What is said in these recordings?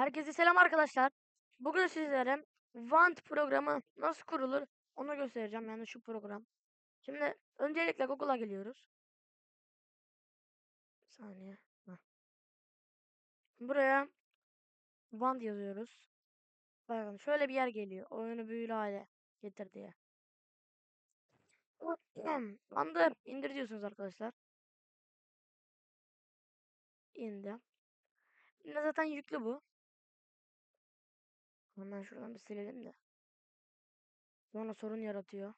Herkese selam arkadaşlar. Bugün sizlere Want programı nasıl kurulur onu göstereceğim. Yani şu program. Şimdi öncelikle Google'a geliyoruz. Bir saniye. Buraya Want yazıyoruz. Bakın şöyle bir yer geliyor. Oyunu büyülü hale getir diye. Wand'ı indir diyorsunuz arkadaşlar. İndi. Zaten yüklü bu. Hemen şuradan bir silelim de. Sonra sorun yaratıyor.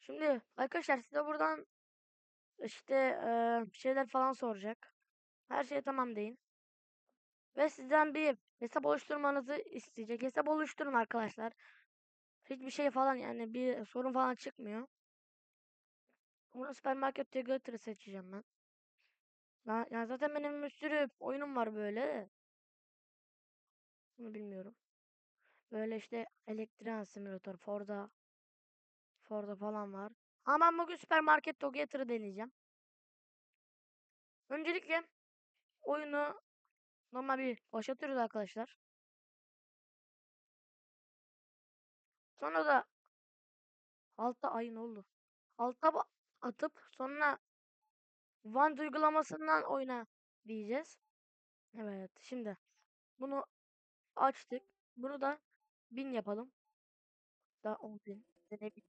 Şimdi arkadaşlar size buradan işte bir şeyler falan soracak. Her şey tamam deyin. Ve sizden bir hesap oluşturmanızı isteyecek. Hesap oluşturun arkadaşlar. Hiçbir şey falan yani bir sorun falan çıkmıyor. Burada süpermarket Together'ı seçeceğim ben. Ya, ya zaten benim bir sürü oyunum var böyle. Bunu bilmiyorum. Böyle işte Electric Simulator, Forza, Forza falan var. Ama ben bugün süpermarket Together'ı deneyeceğim. Öncelikle oyunu normal bir başlatıyoruz arkadaşlar. Sonra da altta ay ne oldu? Alta atıp sonra Wand uygulamasından oyna diyeceğiz. Evet şimdi bunu açtık. Bunu da 1000 yapalım. Da 10.000. Ne bin.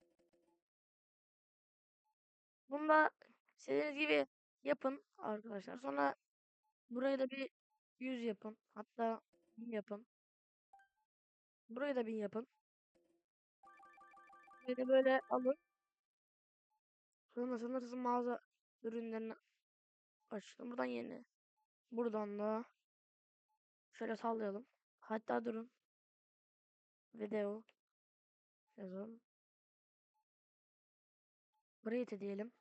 Bunu da istediğiniz gibi yapın arkadaşlar. Sonra burayı da bir 100 yapın. Hatta 1000 yapın. Burayı da 1000 yapın. Da böyle alın. Sonra sanırsın mağaza ürünlerini açtım. Buradan yeni. Buradan da şöyle sallayalım. Hatta durun. Video yazalım. Create diyelim.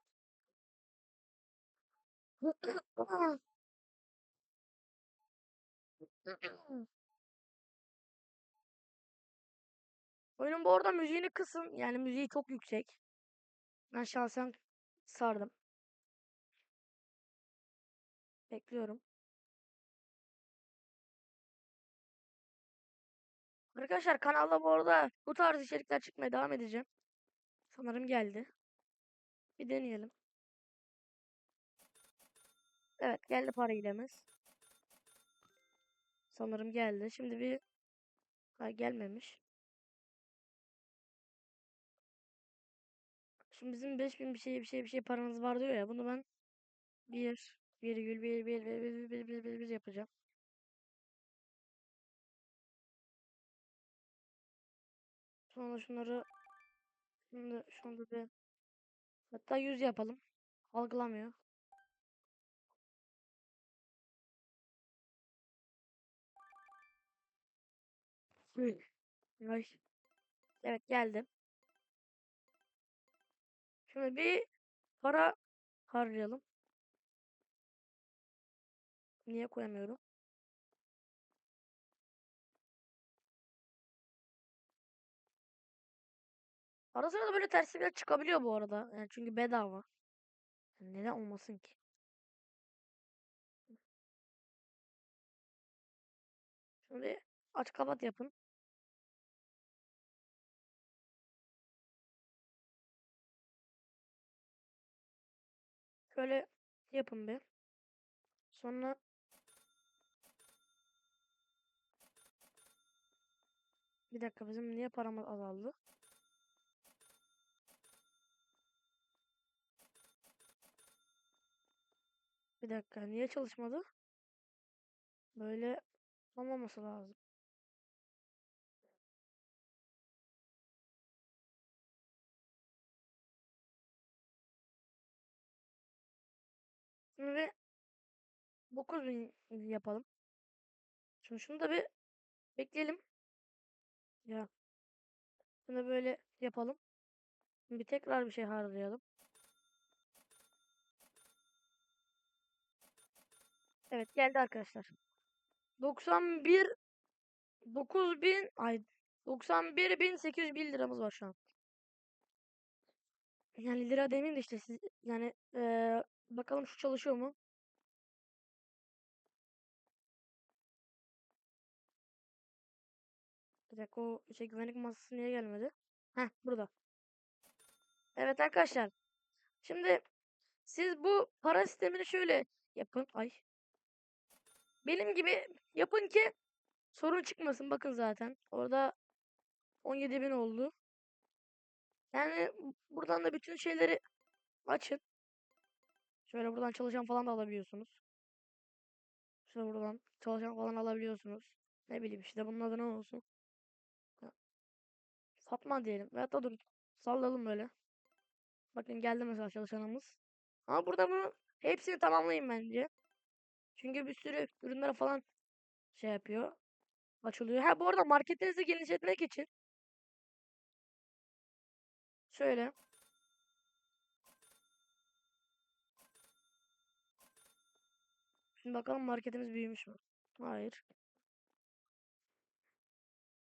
Oyunun bu arada müziğini kısın. Yani müziği çok yüksek. Ben şahsen sardım. Bekliyorum. Arkadaşlar kanalda bu arada bu tarz içerikler çıkmaya devam edeceğim. Sanırım geldi. Bir deneyelim. Evet geldi para ilemiz. Sanırım geldi. Şimdi bir ha, gelmemiş. Şimdi bizim 5000 bir şey bir şey bir şey paramız var diyor ya. Bunu ben 1 virgül 1 1 1 1 1 1 1 1 yapacağım. Sonra şunları şimdi şunu bir hatta 100 yapalım. Algılamıyor. Evet geldi. Şimdi bir para harcayalım. Niye koyamıyorum? Ara sıra da böyle terslikler çıkabiliyor bu arada. Yani çünkü bedava. Yani neden olmasın ki? Şimdi aç kapat yapın. Şöyle yapın bir. Sonra bir dakika bizim niye paramız azaldı? Bir dakika niye çalışmadı? Böyle olmaması lazım. Şimdi bir 9000 yapalım. Şimdi şunu da bir bekleyelim. Ya. Bunu böyle yapalım. Bir tekrar bir şey harcayalım. Evet geldi arkadaşlar. 91 9000 ay 91.801 liramız var şu an. Yani lira demeyeyim de işte siz yani eee, bakalım şu çalışıyor mu? Bir dakika o şey güvenlik masası niye gelmedi? Heh burada. Evet arkadaşlar. Şimdi siz bu para sistemini şöyle yapın. Ay. Benim gibi yapın ki sorun çıkmasın. Bakın zaten. Orada 17.000 oldu. Yani buradan da bütün şeyleri açın. Şöyle buradan çalışan falan da alabiliyorsunuz. Şöyle buradan çalışan falan alabiliyorsunuz. Ne bileyim işte bunun adı ne olsun. Fatma diyelim. Veyahut da dur. Sallayalım böyle. Bakın geldi mesela çalışanımız. Ama burada bunu hepsini tamamlayın bence. Çünkü bir sürü ürünlere falan şey yapıyor. Açılıyor. Ha bu arada marketinizi genişletmek için şöyle Şimdi bakalım marketimiz büyümüş mü? Hayır.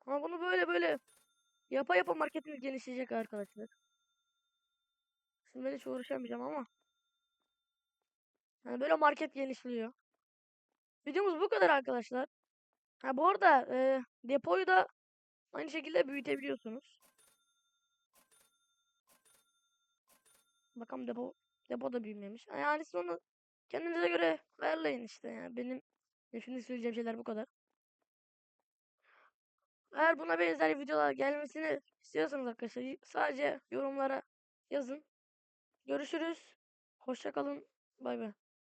Ama bunu böyle böyle yapa yapa marketimiz genişleyecek arkadaşlar. Şimdi ben hiç uğraşamayacağım ama. Yani böyle market genişliyor. Videomuz bu kadar arkadaşlar. Ha bu arada e, depoyu da aynı şekilde büyütebiliyorsunuz. Bakalım depo depo da büyümemiş. Yani onu kendinize göre ayarlayın işte yani. Benim şimdi söyleyeceğim şeyler bu kadar. Eğer buna benzer videolar gelmesini istiyorsanız arkadaşlar sadece yorumlara yazın. Görüşürüz. Hoşça kalın. Bay bay.